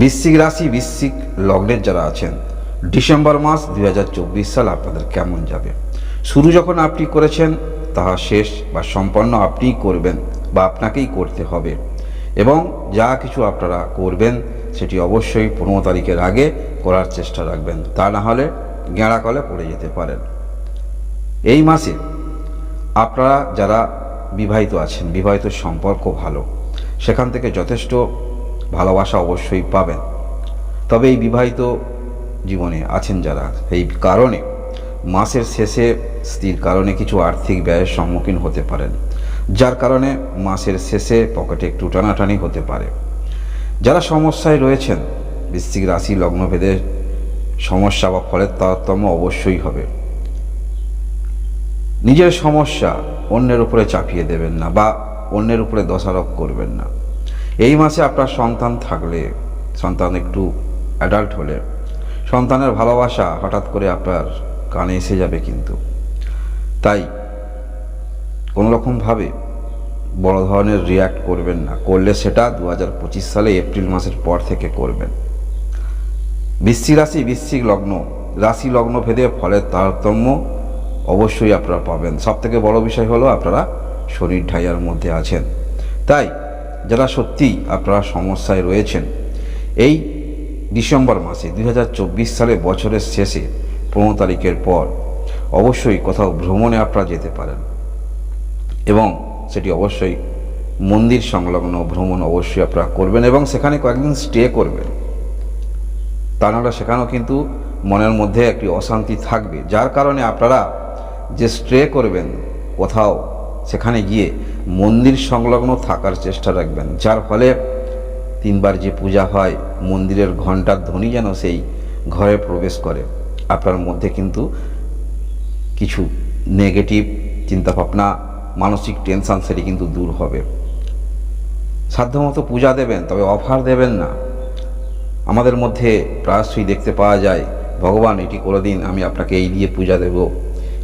বৃশ্চিক রাশি, বৃশ্চিক লগ্নের যারা আছেন, ডিসেম্বর মাস দু হাজার চব্বিশ সাল আপনাদের কেমন যাবে? শুরু যখন আপনি করেছেন, তাহা শেষ বা সম্পন্ন আপনিই করবেন বা আপনাকেই করতে হবে। এবং যা কিছু আপনারা করবেন, সেটি অবশ্যই পনেরো তারিখের আগে করার চেষ্টা রাখবেন। তা না হলে গেঁড়া কলে পড়ে যেতে পারেন। এই মাসে আপনারা যারা বিবাহিত আছেন, বিবাহিত সম্পর্ক ভালো, সেখান থেকে যথেষ্ট ভালোবাসা অবশ্যই পাবেন। তবে এই বিবাহিত জীবনে আছেন যারা, এই কারণে মাসের শেষে স্ত্রীর কারণে কিছু আর্থিক ব্যয়ের সম্মুখীন হতে পারেন, যার কারণে মাসের শেষে পকেটে একটু টানাটানি হতে পারে। যারা সমস্যায় রয়েছেন, বৃশ্চিক রাশি লগ্নভেদের সমস্যা বা ফলের তারতম্য অবশ্যই হবে। নিজের সমস্যা অন্যের উপরে চাপিয়ে দেবেন না বা অন্যের উপরে দোষারোপ করবেন না। এই মাসে আপনার সন্তান থাকলে, সন্তান একটু অ্যাডাল্ট হলে, সন্তানের ভালোবাসা হঠাৎ করে আপনার কানে এসে যাবে কিন্তু। তাই কোনো রকমভাবে বড় ধরনের রিয়্যাক্ট করবেন না। করলে সেটা দু হাজার পঁচিশ সালে এপ্রিল মাসের পর থেকে করবেন। বৃশ্চিক রাশি, বৃশ্চিক লগ্ন, রাশি লগ্ন ভেদে ফলের তারতম্য অবশ্যই আপনারা পাবেন। সব থেকে বড় বিষয় হলো আপনারা শরীর ঢাইয়ার মধ্যে আছেন। তাই যারা সত্যিই আপনারা সমস্যায় রয়েছেন, এই ডিসেম্বর মাসে দুই সালে বছরের শেষে পনেরো তারিখের পর অবশ্যই কোথাও ভ্রমণে আপনারা যেতে পারেন এবং সেটি অবশ্যই মন্দির সংলগ্ন ভ্রমণ অবশ্যই আপনারা করবেন এবং সেখানে কয়েকদিন স্টে করবেন। তা নাহলে সেখানেও কিন্তু মনের মধ্যে একটি অশান্তি থাকবে, যার কারণে আপনারা যে স্ট্রে করবেন কোথাও সেখানে গিয়ে মন্দির সংলগ্ন থাকার চেষ্টা রাখবেন। যার ফলে তিনবার যে পূজা হয়, মন্দিরের ঘণ্টার ধ্বনি যেন সেই ঘরে প্রবেশ করে। আপনার মধ্যে কিন্তু কিছু নেগেটিভ চিন্তাভাবনা, মানসিক টেনশন সেটি কিন্তু দূর হবে। সাধ্যমতো পূজা দেবেন, তবে অফার দেবেন না। আমাদের মধ্যে প্রায়শই দেখতে পাওয়া যায়, ভগবান এটি করে দিন আমি আপনাকে এই দিয়ে পূজা দেব,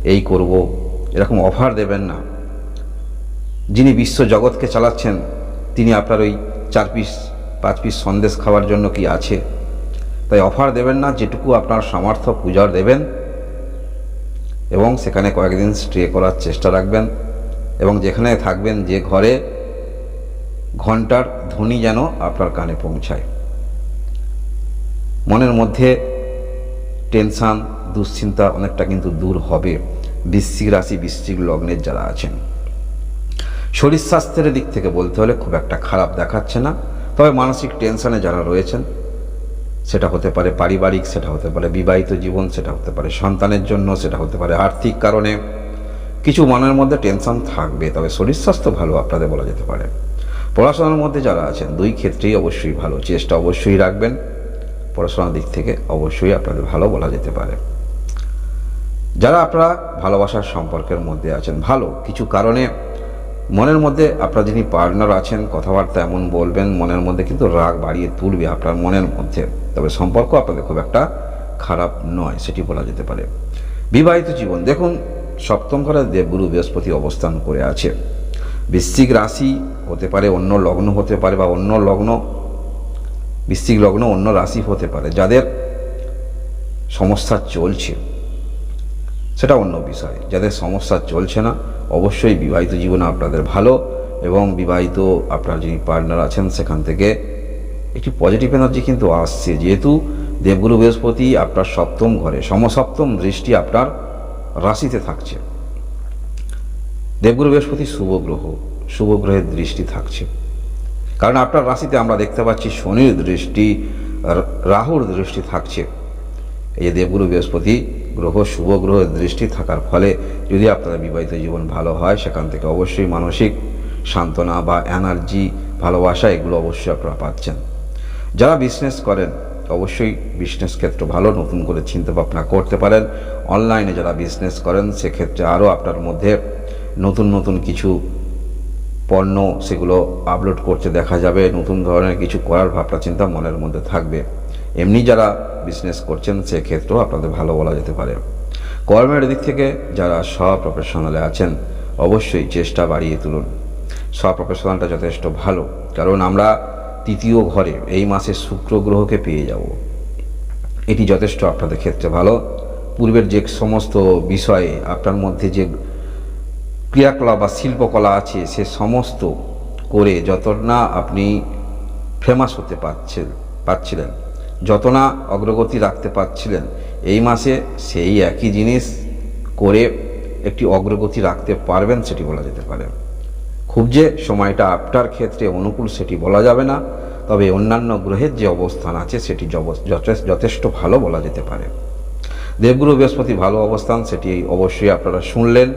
এই করব, এরকম অফার দেবেন না। যিনি বিশ্ব জগৎকে চালাচ্ছেন, তিনি আপনার ওই চার পিস, পাঁচ পিস সন্দেশ খাওয়ার জন্য কি আছে? তাই অফার দেবেন না, যেটুকু আপনার সামর্থ্য পূজার দেবেন। এবং সেখানে কয়েকদিন স্টে করার চেষ্টা রাখবেন। এবং যেখানে থাকবেন, যে ঘরে, ঘণ্টার ধ্বনি যেন আপনার কানে পৌঁছায়। মনের মধ্যে টেনশান, দুশ্চিন্তা অনেকটা কিন্তু দূর হবে। বৃশ্চিক রাশি, বৃশ্চিক লগ্নের যারা আছেন। শরীর স্বাস্থ্যের দিক থেকে বলতে হলে খুব একটা খারাপ দেখাচ্ছে না। তবে মানসিক টেনশনে যারা রয়েছেন, সেটা হতে পারে পারিবারিক, সেটা হতে পারে বিবাহিত জীবন, সেটা হতে পারে সন্তানের জন্য, সেটা হতে পারে আর্থিক কারণে, কিছু মনের মধ্যে টেনশন থাকবে। তবে শরীর স্বাস্থ্য ভালো আপনাদের বলা যেতে পারে। পড়াশোনার মধ্যে যারা আছেন, দুই ক্ষেত্রেই অবশ্যই ভালো। চেষ্টা অবশ্যই রাখবেন। পড়াশোনার দিক থেকে অবশ্যই আপনাদের ভালো বলা যেতে পারে। যারা আপনারা ভালোবাসার সম্পর্কের মধ্যে আছেন, ভালো। কিছু কারণে মনের মধ্যে আপনার যিনি পার্টনার আছেন, কথাবার্তা এমন বলবেন, মনের মধ্যে কিন্তু রাগ বাড়িয়ে তুলবে আপনার মনের মধ্যে। তবে সম্পর্ক আপনাদের খুব একটা খারাপ নয়, সেটি বলা যেতে পারে। বিবাহিত জীবন, দেখুন, সপ্তম ঘরে দেবগুরু বৃহস্পতি অবস্থান করে আছে। বৃশ্চিক রাশি হতে পারে, অন্য লগ্ন হতে পারে বা অন্য লগ্ন, বৃশ্চিক লগ্ন অন্য রাশি হতে পারে, যাদের সমস্যা চলছে। সেটা অন্য বিষয়, যাদের সমস্যা চলছে না অবশ্যই বিবাহিত জীবনে আপনাদের ভালো এবং বিবাহিত আপনার যিনি পার্টনার আছেন সেখান থেকে একটি পজিটিভ এনার্জি কিন্তু আসছে। যেহেতু দেবগুরু বৃহস্পতি আপনার সপ্তম ঘরে, সমসপ্তম দৃষ্টি আপনার রাশিতে থাকছে। দেবগুরু বৃহস্পতি শুভ গ্রহ, শুভ গ্রহের দৃষ্টি থাকছে। কারণ আপনার রাশিতে আমরা দেখতে পাচ্ছি শনির দৃষ্টি রাহুর দৃষ্টি থাকছে। এই যে দেবগুরু বৃহস্পতি গ্রহ, শুভ গ্রহের দৃষ্টি থাকার ফলে যদি আপনাদের বিবাহিত জীবন ভালো হয়, সেখান থেকে অবশ্যই মানসিক সান্ত্বনা বা এনার্জি, ভালোবাসা, এগুলো অবশ্যই আপনারা পাচ্ছেন। যারা বিজনেস করেন, অবশ্যই বিজনেস ক্ষেত্র ভালো, নতুন করে চিন্তা ভাবনা করতে পারেন। অনলাইনে যারা বিজনেস করেন, সেক্ষেত্রে আরও আপনার মধ্যে নতুন নতুন কিছু পণ্য, সেগুলো আপলোড করতে দেখা যাবে। নতুন ধরনের কিছু করার ভাবনা, চিন্তা মনের মধ্যে থাকবে। এমনি যারা বিজনেস করছেন, সেক্ষেত্রেও আপনাদের ভালো বলা যেতে পারে। কর্মের দিক থেকে যারা সব প্রফেশনালে আছেন, অবশ্যই চেষ্টা বাড়িয়ে তুলুন। সব প্রফেশনালটা যথেষ্ট ভালো, কারণ আমরা তৃতীয় ঘরে এই মাসে শুক্র গ্রহকে পেয়ে যাব। এটি যথেষ্ট আপনাদের ক্ষেত্রে ভালো। পূর্বের যে সমস্ত বিষয়ে আপনার মধ্যে যে ক্রিয়াকলাপ বা শিল্পকলা আছে, সে সমস্ত করে যত না আপনি ফেমাস হতে পারছেন পারছিলেন যত না অগ্রগতি রাখতে পারছিলেন, এই মাসে সেই একই জিনিস করে একটি অগ্রগতি রাখতে পারবেন সেটি বলা যেতে পারে। খুব যে সময়টা আপনার ক্ষেত্রে অনুকূল সেটি বলা যাবে না, তবে অন্যান্য গ্রহের যে অবস্থান আছে সেটি যথেষ্ট ভালো বলা যেতে পারে। দেবগুরু বৃহস্পতি ভালো অবস্থান সেটি অবশ্যই আপনারা শুনলেন।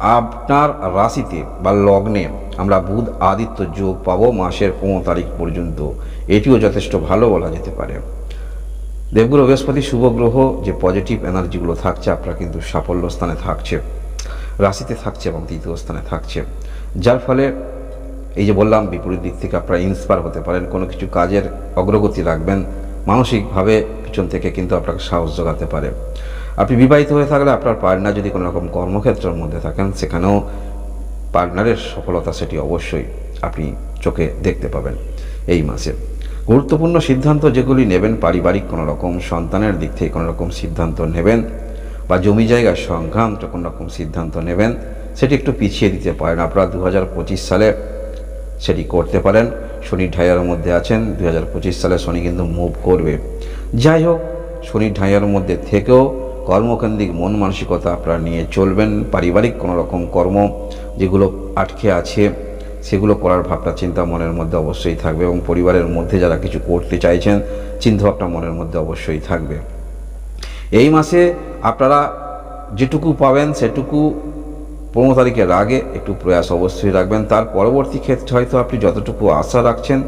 আপনার রাশিতে বা লগ্নে আমরা বুধ আদিত্য যোগ পাবো মাসের পনেরো তারিখ পর্যন্ত। এটিও যথেষ্ট ভালো বলা যেতে পারে। দেবগুরু বৃহস্পতি শুভ গ্রহ, যে পজিটিভ এনার্জিগুলো থাকছে, আপনার কিন্তু সাফল্য স্থানে থাকছে, রাশিতে থাকছে এবং তৃতীয় স্থানে থাকছে। যার ফলে এই যে বললাম, বিপরীত দিক থেকে আপনারা ইন্সপায়ার হতে পারেন, কোনো কিছু কাজের অগ্রগতি রাখবেন, মানসিকভাবে পিছন থেকে কিন্তু আপনাকে সাহস জোগাতে পারে। আপনি বিবাহিত হয়ে থাকলে আপনার পার্টনার যদি কোনো রকম কর্মক্ষেত্রের মধ্যে থাকেন, সেখানেও পার্টনারের সফলতা সেটি অবশ্যই আপনি চোখে দেখতে পাবেন এই মাসে। গুরুত্বপূর্ণ সিদ্ধান্ত যেগুলি নেবেন, পারিবারিক কোনো রকম সন্তানের দিক থেকে কোনো রকম সিদ্ধান্ত নেবেন বা জমি জায়গা সংক্রান্ত কোনো রকম সিদ্ধান্ত নেবেন, সেটি একটু পিছিয়ে দিতে পারেন। আপনারা দু হাজার পঁচিশ সালে সেটি করতে পারেন। শনি ঢাইয়ার মধ্যে আছেন দু হাজার পঁচিশ সালে শনি কিন্তু মুভ করবে। যাই হোক, শনি ঢাইয়ার মধ্যে থেকেও কর্মকেন্দ্রিক মন মানসিকতা আপনারা নিয়ে চলবেন। পারিবারিক কোনো রকম কর্ম যেগুলো আটকে আছে, সেগুলো করার ভাবনা, চিন্তা মনের মধ্যে অবশ্যই থাকবে এবং পরিবারের মধ্যে যারা কিছু করতে চাইছেন, চিন্তাভাবনা মনের মধ্যে অবশ্যই থাকবে। এই মাসে আপনারা যেটুকু পাবেন সেটুকু পনেরো তারিখের আগে একটু প্রয়াস অবশ্যই রাখবেন। তার পরবর্তী ক্ষেত্রে হয়তো আপনি যতটুকু আশা রাখছেন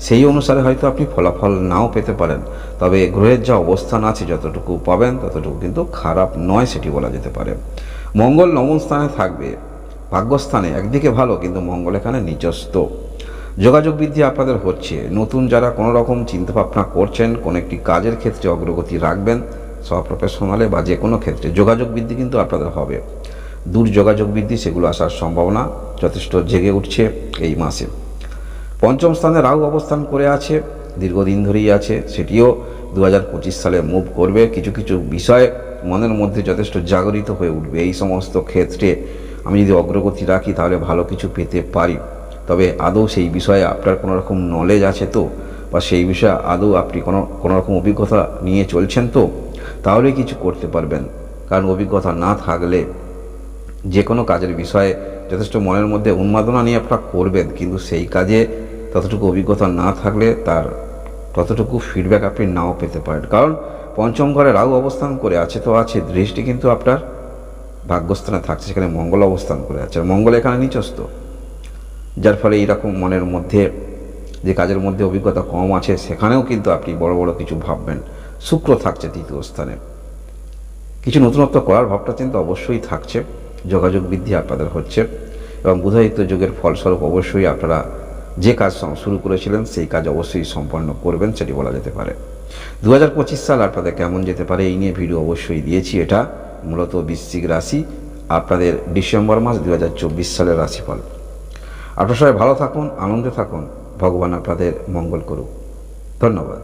সেই অনুসারে হয়তো আপনি ফলাফল নাও পেতে পারেন। তবে গ্রহের যা অবস্থান আছে, যতটুকু পাবেন, ততটুকু কিন্তু খারাপ নয়, সেটি বলা যেতে পারে। মঙ্গল নবম স্থানে থাকবে। ভাগ্যস্থানে একদিকে ভালো, কিন্তু মঙ্গল এখানে নিজস্ব। যোগাযোগ বৃদ্ধি আপনাদের হচ্ছে। নতুন যারা কোনো রকম চিন্তাভাবনা করছেন কোনো একটি কাজের ক্ষেত্রে অগ্রগতি রাখবেন, সব প্রফেশনালে বা যে কোনো ক্ষেত্রে, যোগাযোগ বৃদ্ধি কিন্তু আপনাদের হবে। দূর যোগাযোগ বৃদ্ধি, সেগুলো আসার সম্ভাবনা যথেষ্ট জেগে উঠছে এই মাসে। পঞ্চম স্থানে রাহু অবস্থান করে আছে, দীর্ঘদিন ধরেই আছে, সেটিও দু হাজার পঁচিশ সালে মুভ করবে। কিছু কিছু বিষয় মনের মধ্যে যথেষ্ট জাগরিত হয়ে উঠবে। এই সমস্ত ক্ষেত্রে আমি যদি অগ্রগতি রাখি, তাহলে ভালো কিছু পেতে পারি। তবে আদৌ সেই বিষয়ে আপনার কোনো রকম নলেজ আছে তো? বা সেই বিষয়ে আদৌ আপনি কোনো কোনো রকম অভিজ্ঞতা নিয়ে চলছেন তো? তাহলে কিছু করতে পারবেন। কারণ অভিজ্ঞতা না থাকলে যে কোনো কাজের বিষয়ে যথেষ্ট মনের মধ্যে উন্মাদনা নিয়ে আপনারা করবেন। কিন্তু সেই কাজে ততটুকু অভিজ্ঞতা না থাকলে তার ততটুকু ফিডব্যাক আপনি নাও পেতে পারেন। কারণ পঞ্চম ঘরে রাহু অবস্থান করে আছে তো আছে, দৃষ্টি কিন্তু আপনার ভাগ্যস্থানে থাকছে, সেখানে মঙ্গল অবস্থান করে আছে। আর মঙ্গল এখানে নিচস্ত যার ফলে এইরকম মনের মধ্যে, যে কাজের মধ্যে অভিজ্ঞতা কম আছে, সেখানেও কিন্তু আপনি বড় বড় কিছু ভাববেন। শুক্র থাকছে তৃতীয় স্থানে। কিছু নতুনত্ব করার ভাবটা কিন্তু অবশ্যই থাকছে। যোগাযোগ বৃদ্ধি আপনাদের হচ্ছে এবং বুধায়িত্ব যুগের ফলস্বরূপ অবশ্যই আপনারা যে কাজ শুরু করেছিলেন, সেই কাজ অবশ্যই সম্পন্ন করবেন, সেটি বলা যেতে পারে। দু হাজার পঁচিশ সাল আপনাদের কেমন যেতে পারে এই নিয়ে ভিডিও অবশ্যই দিয়েছি। এটা মূলত বৃশ্চিক রাশি, আপনাদের ডিসেম্বর মাস দু হাজার চব্বিশ সালের রাশিফল। আপনার সবাই ভালো থাকুন, আনন্দে থাকুন, ভগবান আপনাদের মঙ্গল করুক। ধন্যবাদ।